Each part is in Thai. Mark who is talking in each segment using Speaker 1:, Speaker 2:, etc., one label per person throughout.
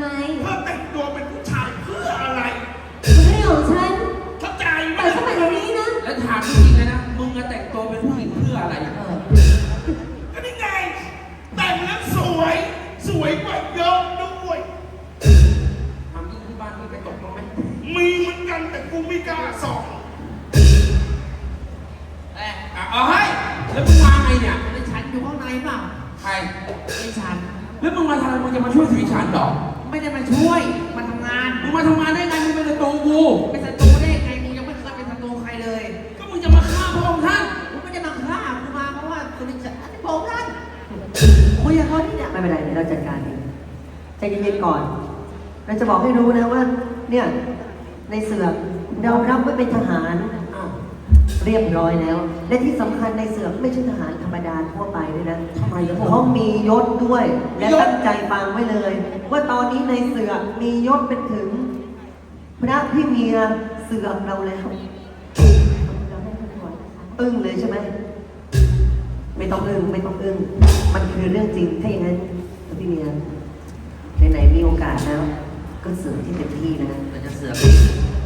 Speaker 1: เลยนะ
Speaker 2: ทำไม
Speaker 1: เพื่อแต่งตัวเป็นผู้ชายเพื่ออะไร
Speaker 2: มันไม่ของฉัน
Speaker 1: เข้าใจไห
Speaker 2: ป
Speaker 1: ม
Speaker 2: ล่อยเข้ามาเดี๋ยวนี้นะ
Speaker 3: แล้วถามจริงๆเลยนะ มึงจะแต่งตัวเป็นผู้หญิงเพื่ออะไร
Speaker 1: ก็นี่ไง แต่งแล้วสวย สวยกว่าเยอะด้วย
Speaker 3: ทำยิ่งที่บ้านมีกระจกบ้างไหม
Speaker 1: มีเหมือนกันแต่กูไม่กล้าส่อง
Speaker 3: เอ้ยอะเอาให้แล้วมึงมาไงเนี่ย
Speaker 4: ไอ้ฉันอยู่ข้างในเปล่า
Speaker 3: ใคร
Speaker 4: ไอ้ฉัน
Speaker 3: แล้วมึงมาทำไมมึงจะมาช่วยสีฉันเหรอ
Speaker 4: ไม่ได้มาช่วย มาทำงาน
Speaker 3: มึงมาทำงานได้ไง มึงเป็นศัตรูกู
Speaker 4: เป็นศัตรูได้ยังไงกูยังไม่เคยเป็นศัตรูใครเลย
Speaker 3: ก็มึงจะมาฆ่าพระองค์ท่าน
Speaker 4: กูไม่ได้มาฆ่ากูมาเพราะว่าคุณจะอันนี้ผมท่านคุยกับเขาที่เนี่ย
Speaker 5: ไม่เป็นไรเดี๋ยวเราจัดการเองใจเย็นๆก่อน เราจะบอกให้รู้นะว่า เนี่ย ในเสือกเรารับไว้เป็นทหาร
Speaker 3: อ้าว
Speaker 5: เรียบร้อยแล้ว และที่สำคัญในเสือกไม่ใช่ทหารธรรมดาทั่วไปด้วยนะ
Speaker 3: ทำไมล่ะพระอ
Speaker 5: เขา
Speaker 3: งค์
Speaker 5: มียศด้วย และ
Speaker 3: มียศ
Speaker 5: ตั้งใจฟังไว้เลย ว่าตอนนี้ในเสือกมียศเป็นถึง พระพี่เมียเสือกเราแล้วอึ้งเลยใช่ไหม ไม่ต้องอึ้งไม่ต้องอึ้งมันคือเรื่องจริง ถ้าอย่างนั้นพี่เมียไหนๆมีโอกาสแล้ว ก็เสือกที่เต็มที่นะ
Speaker 4: เราจะเสือก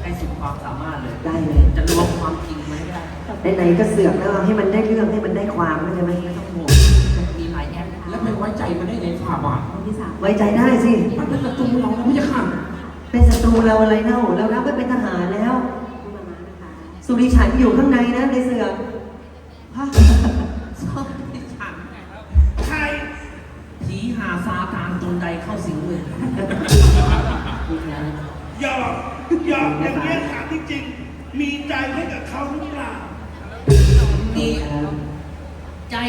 Speaker 4: ให้สุดความสามารถเลย
Speaker 5: ได้เลย
Speaker 4: จะรวมความจริงไหมได้
Speaker 5: ไหนๆก็เสือกแล้วให้มันได้เรื่องให้มันได้ความใช่ไหม
Speaker 4: ไม่ต้องห่วงมีหลายแอป
Speaker 3: แล้วไม่ไว้ใจมันได้ไงฝ่าบาท
Speaker 2: คนที่สาม
Speaker 5: ไว้ใจได้สิ
Speaker 3: มันเป็นศัตรูเรานะพี่จะขัง
Speaker 5: เป็นศัตรูเราอะไรเล่าเรารับไว้เป็นทหารแล้ว
Speaker 2: ผู้มามานะคะ
Speaker 5: สุริฉันอยู่ข้างในนะในเสือก
Speaker 4: ฮะชอบที่ฉัน
Speaker 1: ใคร
Speaker 4: ผีหาซาตานตนใดเข้าสิงเลย
Speaker 1: หยอกหยอกอย่างเงี้ยถามจริงๆมีใจให้กับเขาหรือเปล่า
Speaker 4: มี ใจ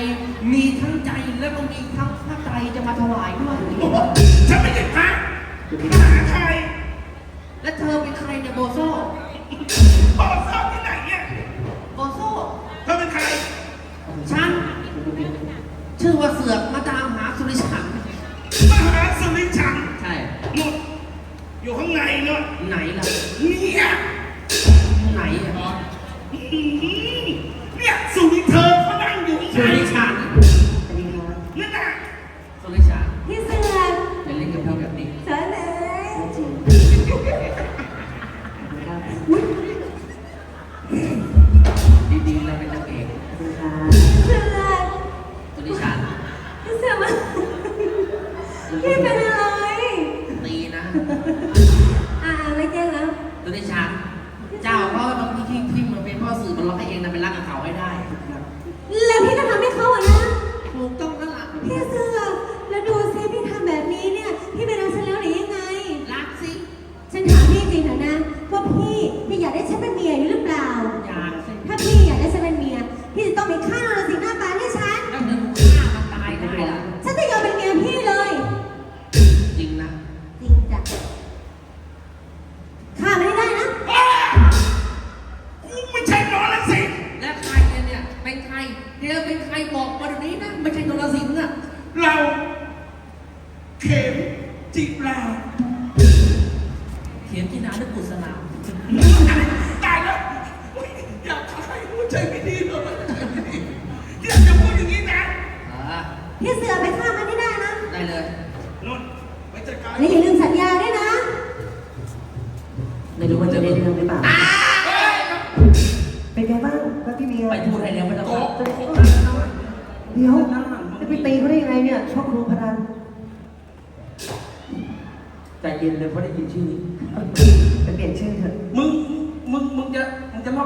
Speaker 4: มีทั้งใจแล้วก็มีทั้งพระใจจะมาถวายด้วย
Speaker 1: ฉันไม่ใช่พระมาหาใคร
Speaker 4: แล้วเธอเป็นใครเนี่ยโบโซ
Speaker 1: บอกทราบที่ไหนเนี่ย
Speaker 4: โบโซ
Speaker 1: เธอเป็นใคร
Speaker 4: ฉัน ชื่อว่าเสือก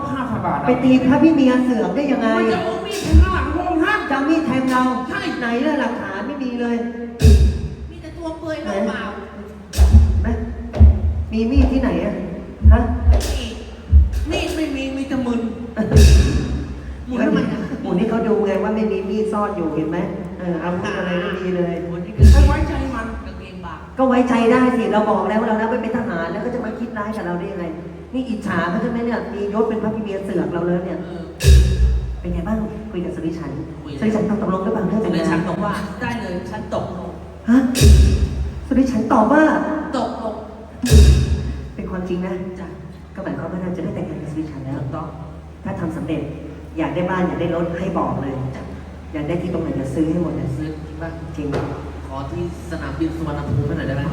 Speaker 4: มึ
Speaker 1: ง
Speaker 5: จะ
Speaker 2: รอ
Speaker 4: บ
Speaker 2: ฆ่า
Speaker 3: ฝ่าบาทเหรอ
Speaker 5: ไปตีพระพี่เมียเสือกได้ยังไง
Speaker 3: มึงจะเอามีดแทงข้างหลังพระองค์ท่าน
Speaker 5: จะเอามีดแทงเรา
Speaker 3: ใช่
Speaker 5: ไหนล่ะหลักฐานไม่มีเลย
Speaker 4: มีแต่ตัวเปื่อยเปล่า
Speaker 5: นะมีมีดที่ไหนอะฮะ
Speaker 4: มีดไม่มีมีแต่มึน หมุนทำไมอะ
Speaker 5: หมุนนี่เขาดูไงว่าไม่มีมีดซ่อนอยู่เห็นไหมเออเอาพูดอะไรไม่ดีเลย
Speaker 4: หมุนนี่คือ
Speaker 3: ให้ไว้ใจมัน
Speaker 4: กางเกงบาก
Speaker 5: ก็ไว้ใจได้สิ เราบอกแล้วว่าเรานะไม่เป็นทหารแล้วก็จะมาคิดร้ายกับเราได้ยังไง นี่อิจฉาเขาใช่ไหมเนี่ย มียศเป็นพระพิเมียเสือกเราเลยเนี่ย
Speaker 4: เออ
Speaker 5: เป็นไงบ้าง คุยกับสุริชัน
Speaker 4: คุย
Speaker 5: สุริชันตอบตกลงหรือเปล่าเรื่อง
Speaker 4: สุ
Speaker 5: แต่ง
Speaker 4: ริ
Speaker 5: งา
Speaker 4: ฉั
Speaker 5: น
Speaker 4: นบอกว่าได้เลยฉันตกลง
Speaker 5: ฮะ สุริชันตอบว่า
Speaker 4: ตกลง
Speaker 5: เป็นความจริงนะ
Speaker 4: จ้ะ
Speaker 5: ก็หมายความว่าเราจะได้แต่งงานกับสุริชันแล้ว
Speaker 4: ถูกต้อง
Speaker 5: ถ้าทำสำเร็จ อยากได้บ้านอยากได้รถให้บอกเลย
Speaker 4: จ้ะ
Speaker 5: อยากได้ที่ตรงไหนจะซื้อให้หมดเลย
Speaker 4: ซื้อจริงป่ะ
Speaker 5: จริง
Speaker 4: ขขอที่สนามบินสุวรรณภูมิให้หน่อยได้ไหม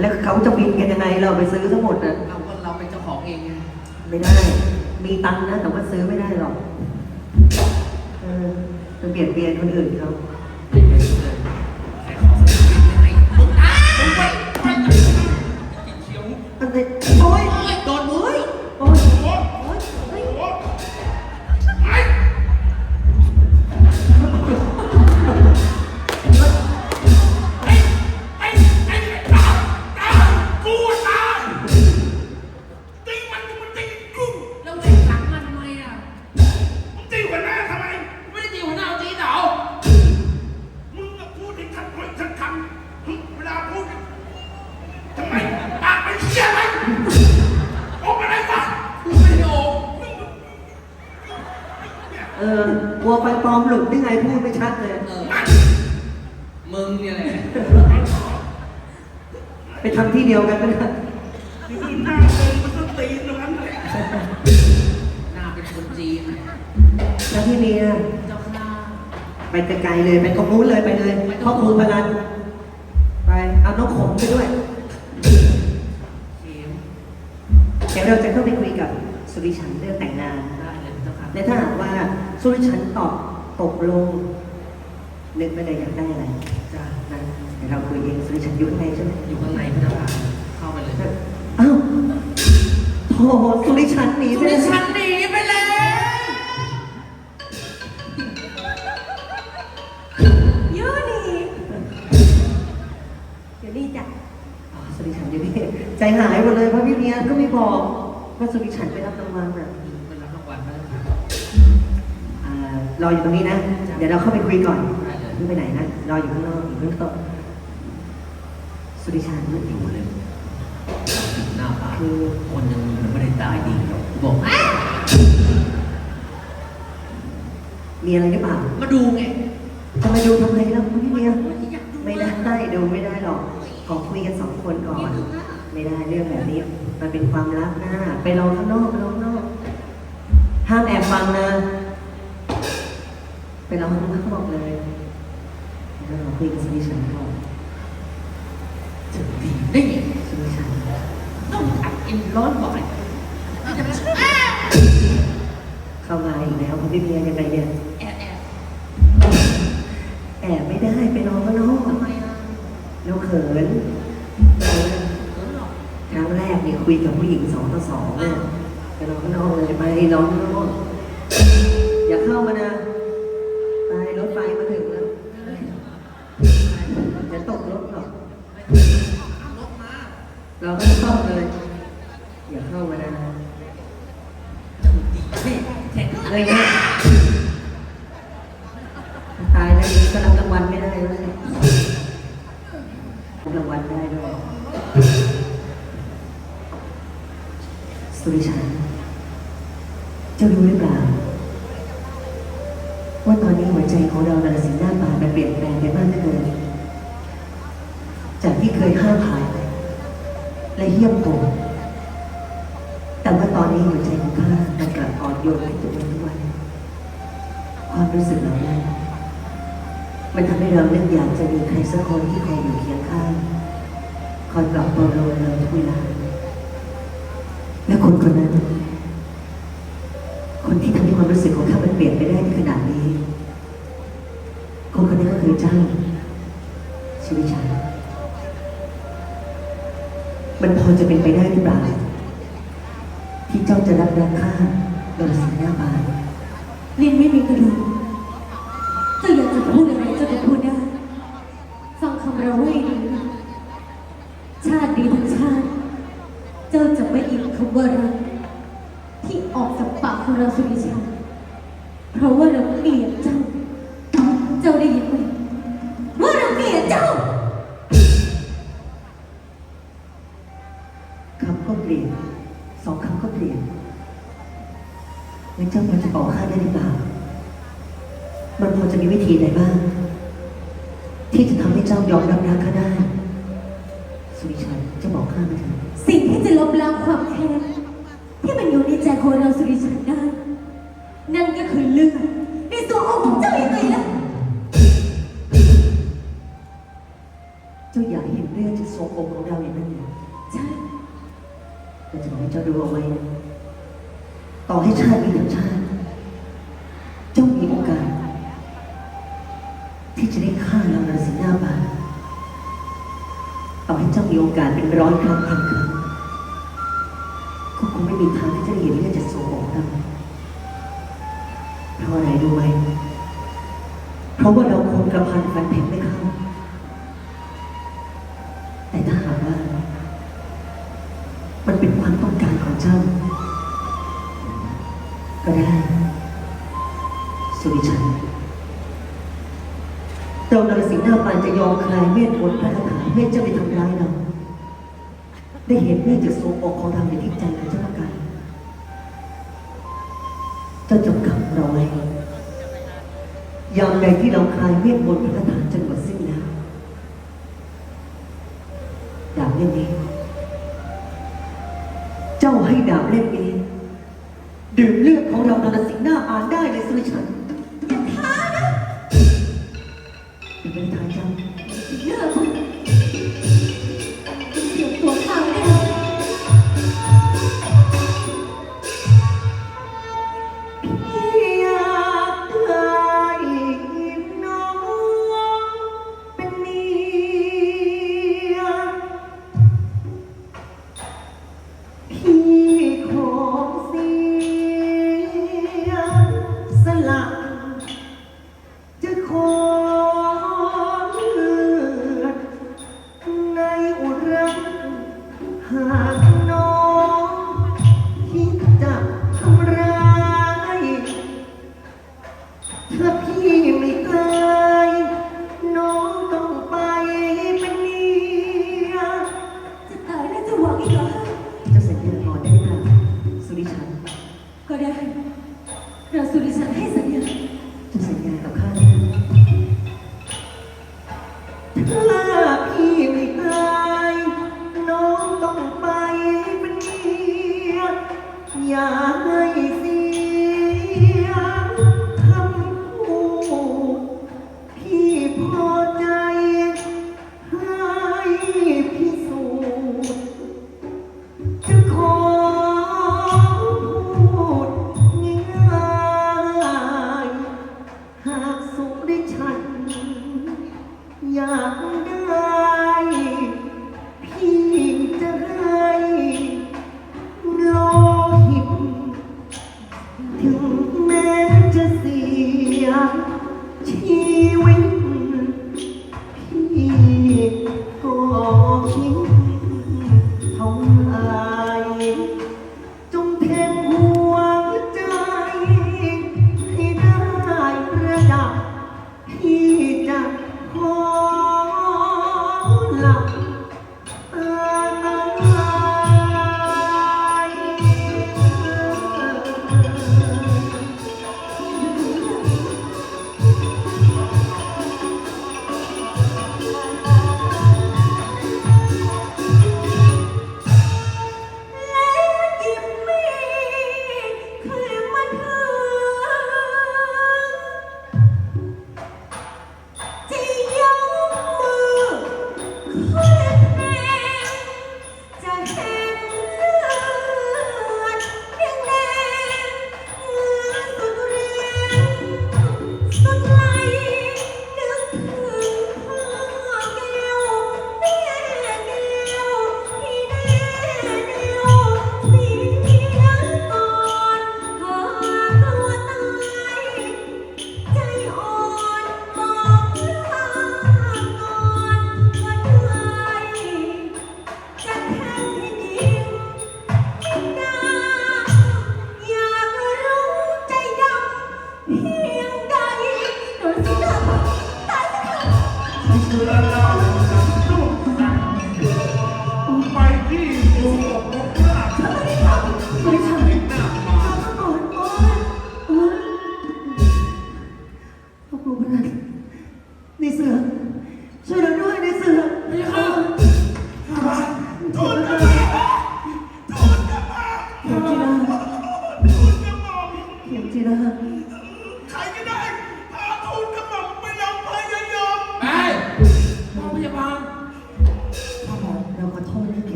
Speaker 5: แล้วเขาจะบินกันยังไงเราไปซื้อทั้งหมดนะ
Speaker 4: เราก็เราเป็นเจ้าของเองไง
Speaker 5: ไม่ได้ มีตังค์นะแต่ว่าซื้อไม่ได้หรอกเออไปเบียดเบียนคนอื่นเขา
Speaker 4: ไม่เอ
Speaker 5: กลัวไฟปลอมหลุดได้ไงพูดไม่ชัดเลย
Speaker 4: เออมึงเนี่ยแหละ
Speaker 5: ไปทำที่เดียวกันก็ได้
Speaker 1: นี่คือหน้าเดินมันต้องตีนตรงนั้นเลย
Speaker 4: หน้าเป็นคนจีน
Speaker 5: แล้วที่เมีย
Speaker 4: เจ้าข้า
Speaker 5: ไปไกลๆเลยไปตรงนู้นเลยไปเลยพ่อครูพนันไปเอาน้องขมไปด้วย
Speaker 4: เข็ม
Speaker 5: เดี๋ยวเราจะเข้าไปคุยกับสุริชันเรื่องแต่งงาน
Speaker 4: ได้เลยเจ้าค่ะ
Speaker 5: และถ้าหากว่า สุริชันตอบตกลงนึกไม่ได้อยากได้อะไร
Speaker 4: จ้า
Speaker 5: นะเดี๋ยวเราคุยเองสุริชันอยู่ข้างในใช่ไหม
Speaker 4: อยู่ข้างในพระเจ้าค่ะเข้าไปเลย
Speaker 5: อ้าวโธ่สุริชันหนี
Speaker 4: สุ
Speaker 5: ไป
Speaker 4: ริ
Speaker 5: แล้ว
Speaker 4: ชันหนีไปแล้ว
Speaker 2: เยอะนี่เดี๋ยวนี่จ้ะ
Speaker 5: อ๋อสุริชันอยู่นี่ใจหายหมดเลยเพราะพี่เมียก็ไม่บอกว่าสุริชันไปรับรางวัลอะ
Speaker 4: ร
Speaker 5: ออยู่ตรงนี้นะ เดี๋ยวเราเข้าไปคุยก่อน
Speaker 4: ได้เลย
Speaker 5: ไม่ไปไหนนะ รออยู่ข้างนอกอยู่ข้างโต๊ะสุริชัน
Speaker 4: อยู่เลยหน้าตา
Speaker 5: คือ
Speaker 4: คนยังไม่ได้ตายดีหรอกบอก
Speaker 5: มีอะไรหรือเปล่า
Speaker 4: มาดูไง
Speaker 5: จะมาดูทำไมล่ะพี่เมีย
Speaker 4: อยากดู
Speaker 5: ไม่ได้ดูไม่ได้หรอกขอคุยกันสองคนก่อน ไม่ได้เรื่องแบบนี้ มันเป็นความลับนะไปรอข้างนอกไปรอข้างนอกห้ามแอบฟังนะ ไปรอข้างนอกบอกเลยเดี๋ยวเราคุยกับสุริชันก่อน
Speaker 4: ถึงดีได้ไง
Speaker 5: สุริชัน
Speaker 4: ต้องอัดกินร้อนบ่อย
Speaker 5: เข้ามาอีกแล้วพี่เมียยังไงเนี่ย
Speaker 4: แอบแอบ
Speaker 5: แอบไม่ได้ไปรอข้างนอก
Speaker 4: ทำไมอะ
Speaker 5: เราเขิน
Speaker 4: เออหรอก
Speaker 5: ครั้งแรกเนี่ยคุยกับผู้หญิงสองต่อสองเนี่ยไปรอข้างนอกเลยไปรอข้างนอก ตาย
Speaker 4: แล้
Speaker 5: วนี้ก็รับรางวัลไม่ได้แล้วเนี่ยรับรางวัลได้ด้วยสุริชันเจ้ารู้หรือเปล่า ว่าตอนนี้หัวใจของเรานสิงห์หน้าป่ามันเปลี่ยนแปลงไปมากเกินจากที่เคยห้ามหาย และเยี่ยมโกง เรานึกอยากจะมีใครสักคนที่คอยอยู่เคียงข้าง คอยปลอบประโลมเราทุกเวลาและคนคนนั้น คนที่ทำให้ความรู้สึกของข้ามันเปลี่ยนไปได้ในขนาดนี้ คนคนนั้นก็คือเจ้าชีวิตฉันมันพอจะเป็นไปได้หรือเปล่า ที่เจ้าจะรับรักข้าโดยสีหน้าบาน
Speaker 2: ลิ้นไม่มีกระดูก ฟังคำเราให้ดีชาติดีทั้งชาติ เจ้าจะไม่อินคำว่ารัก นั่นก็
Speaker 5: คือเลือดใน
Speaker 2: ตัวของเจ้ายังไงล่ะ
Speaker 5: อกของเราอย่างนั้นเหรอ
Speaker 2: ใช่
Speaker 5: เราจะบอกให้เจ้าดูเอาไว้นะต่อให้ชาตินี้ทั้งชาติ เจ้ามีโอกาส ที่จะได้ฆ่าเรานรสิหน้าบานต่อให้เจ้ามีโอกาสเป็นร้อยครั้งพันครั้งก็คงไม่มีทาง รู้ไหม เพราะว่าเราคงกระพันฟันแทงไม่เข้า แต่ถ้าหากว่า มันเป็นความต้องการของเจ้า ก็ได้ สุริชันเรานรสิงห์หน้าปานจะยอมคลายเมตมนต์พระคาถาเมตจะไปทำร้ายเราได้เห็นเมตจากทรงอกของเราในที่ใจของเจ้าประการเจ้าจงกำเราไว้ ยามใดที่เราคลายเมตมนต์พระคาถาจนหมดสิ้นแล้วดาบเล่มนี้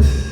Speaker 2: Thank you.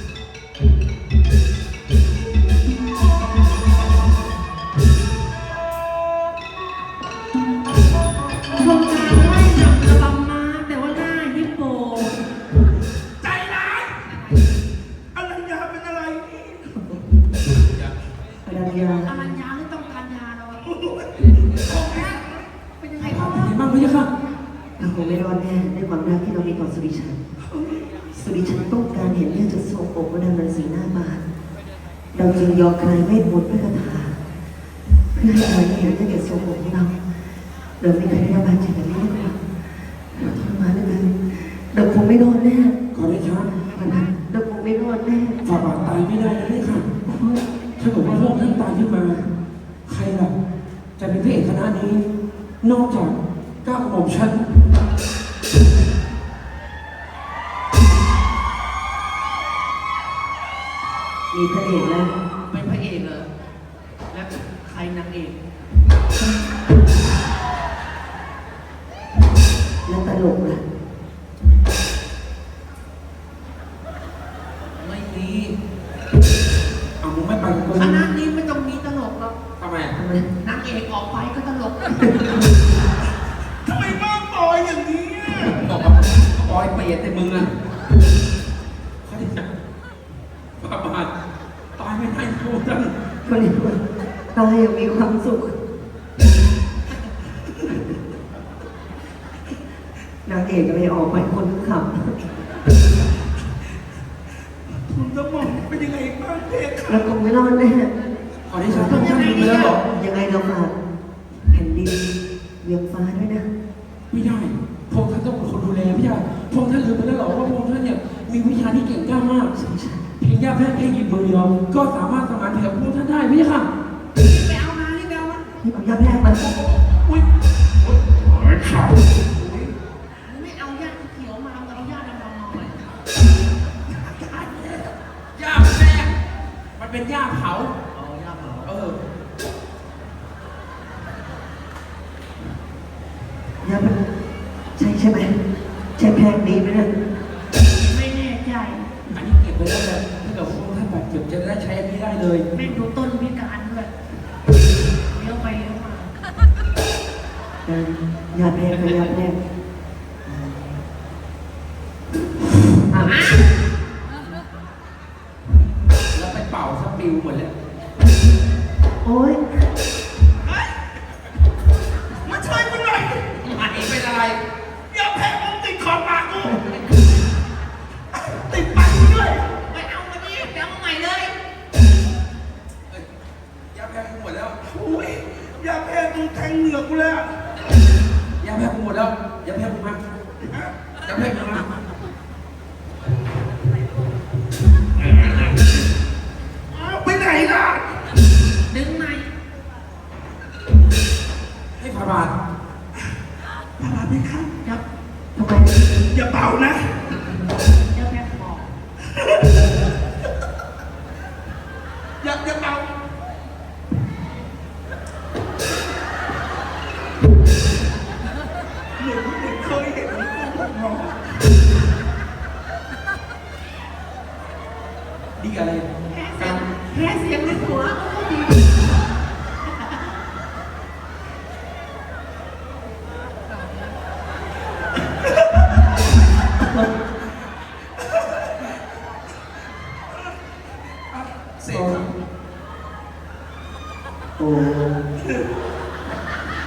Speaker 2: กั
Speaker 5: นขึ้นมา ใครล่ะ
Speaker 2: จะเป็
Speaker 1: น
Speaker 5: พระเอ
Speaker 1: กคณะ
Speaker 5: นี้ น
Speaker 3: อ
Speaker 1: ก
Speaker 5: จา
Speaker 4: ก
Speaker 5: ก้าวของ
Speaker 3: ฉัน
Speaker 5: มีพระเอกแล้ว
Speaker 4: นางเอก
Speaker 5: จะ
Speaker 4: ไปออก
Speaker 3: ไป
Speaker 5: คนกขับ
Speaker 1: คุณสมองเป็นยังไงบ้างเพคะ
Speaker 5: เราคงไม่รอดแน่
Speaker 3: ขอที่ฉันต้องทำเรื่องหรอก
Speaker 5: ยังไงเราฝากแผ่นดินเวียงฟ้าด้วยนะ
Speaker 3: ไม่ได้พงท่านต้องเป็นคนดูแลพี่ยาพงท่านลืมไปแล้วหรอว่าพงท่านเนี่ยมีวิชาที่เก่งกล้ามากเพียงแพทย์แค่ยืนมือเดียวก็สามารถ ไม่
Speaker 5: แน่ใจ
Speaker 3: อันนี้เก็บไว้แล้วกันถ้าเกิดว่าท่านบาดเจ็บจะได้ใช้อันนี้ได้เลย
Speaker 4: ไม่ดูต้นพิการด้วยเลี้ยวไปเลี้ยวมา
Speaker 5: เออหยาบแรก
Speaker 3: ไปห
Speaker 5: ยา
Speaker 1: บ
Speaker 3: แร
Speaker 1: งอะ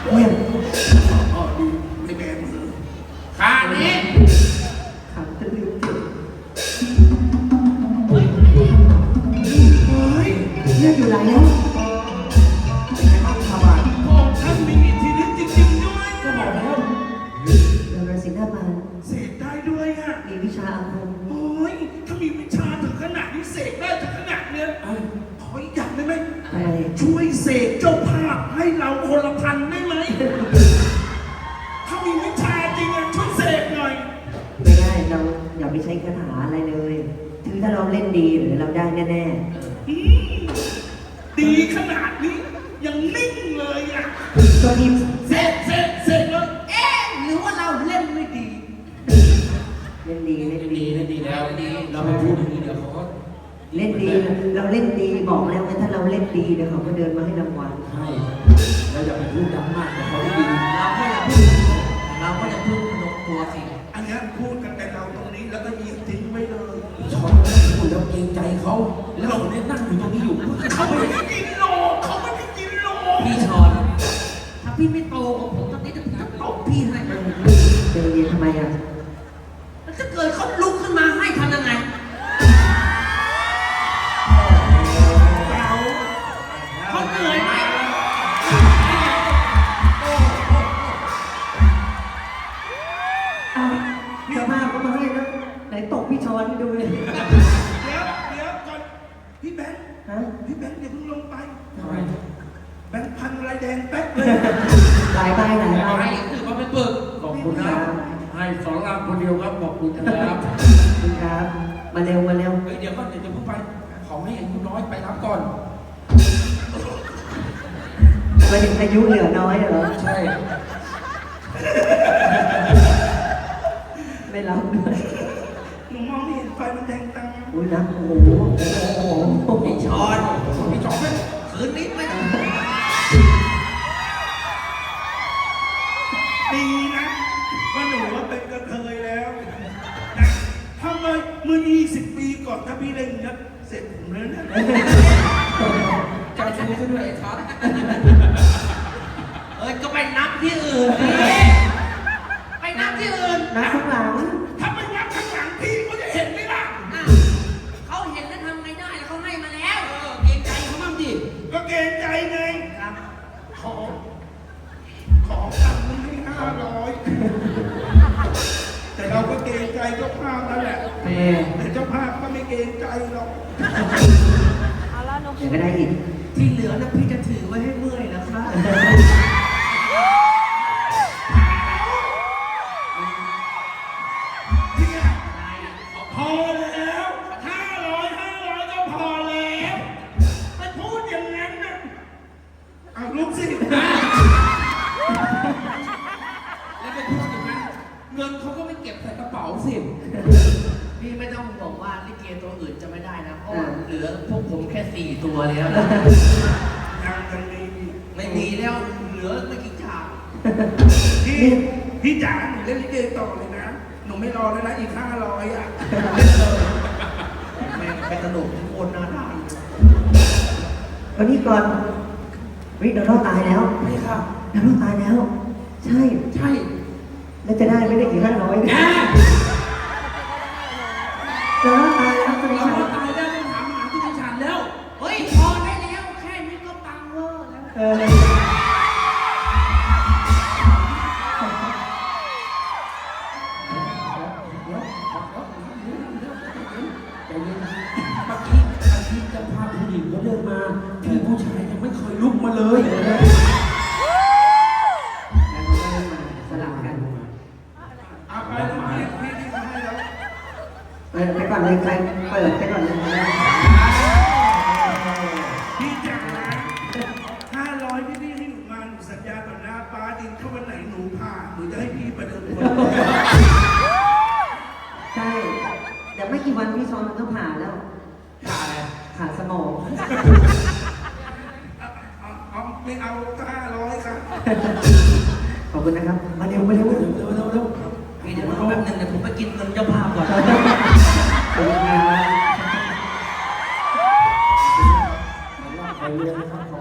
Speaker 4: เฮ้ย ก็ดี
Speaker 1: ไม่แบมือ
Speaker 3: ข้านี้
Speaker 5: เล่นดี เรา
Speaker 1: เล่
Speaker 4: นดี
Speaker 5: บอกแล้วไงถ้าเราเล่นดีเดี๋ยวเขาก็เดินมาให้รางวัล
Speaker 3: ให้เราอย่าไปพูดดังมากนะเขาได้ยิน
Speaker 4: เรา อน
Speaker 3: ให้
Speaker 4: ดูเลย
Speaker 1: เดี๋
Speaker 5: ย
Speaker 1: วเดี๋ยวก่อนพี่แบงค์
Speaker 5: ฮะ
Speaker 1: พี่แบงค์อย่าเพิ่งลงไป
Speaker 3: ทำไม
Speaker 1: แบงค์พันอะไรแดงแป๊บเลย
Speaker 5: หลายใบหลาย
Speaker 3: แต่
Speaker 5: ใบ
Speaker 3: ก็ให้อย่างอื่นมาเป็นปึกขอบคุณครับ ให้สอนรามคนเดียวครับขอบคุณครับ
Speaker 5: คุณครับ มาเร็วมาเร็ว
Speaker 3: เฮ้ยเดี๋ยวก่อนเดี๋ยวจะเพิ่งไป ขอให้อายุน้อยไปรับก่อน
Speaker 5: มาถึงอายุเหลือน้อยเหรอ
Speaker 3: ใช่
Speaker 5: ไม่รับด้วย
Speaker 1: หนู มองไม่เห็นไฟมันแดงตัง
Speaker 5: อุ้ยรับโอ้โหโอ้โห
Speaker 4: พี่ชอน
Speaker 3: พี่จอมไหม
Speaker 4: คืนนี้ไม่
Speaker 1: ดีนะว่าหนูว่าเป็นกระเทยแล้วนะทำไมเมื่อ 20 ปีก่อนถ้าพี่เล่นเนี้ยเสร็จผมแล้วนะ
Speaker 3: ใจชูซะด้วยไอ้ทัศน์
Speaker 4: เอ้ยก็ไปนับที่อื่นดิไปนับที่อื่น
Speaker 5: นับข้างหลัง
Speaker 1: เก
Speaker 4: รงใจเจ้า
Speaker 1: ภาพนั่นแหละ
Speaker 5: แม่
Speaker 1: แต่เจ้าภาพก็ไม่เกรงใจหรอก
Speaker 5: เดี๋ยวก็ได้อีก
Speaker 4: ที่เหลือนะพี่จะถือไว้ให้เมื่อยนะครั ตัวแล้วนะ
Speaker 1: ยังยังมี
Speaker 4: ไม่มีแล้วเหลือไม่กี่ฉาก
Speaker 1: พี่พี่จ๋าหนูเล่นลิเกต่อเลยนะ หนูไม่รอแล้วนะอีกห้าร้อยอะ
Speaker 4: แม่งเป็นตลกทุกคนนะได้
Speaker 5: วันนี้ก่อนวิโดนรอดตายแล้ว
Speaker 3: ไม่ค่ะ
Speaker 5: โดนรอดตายแล้ว ใช่
Speaker 3: ใช่
Speaker 5: แล้วจะได้ไม่ได้อีกห้าร้อย
Speaker 3: แห เคย ไป
Speaker 1: เรี
Speaker 5: ย
Speaker 1: นนะค
Speaker 3: รั
Speaker 1: บ
Speaker 5: ขอบคุณครับ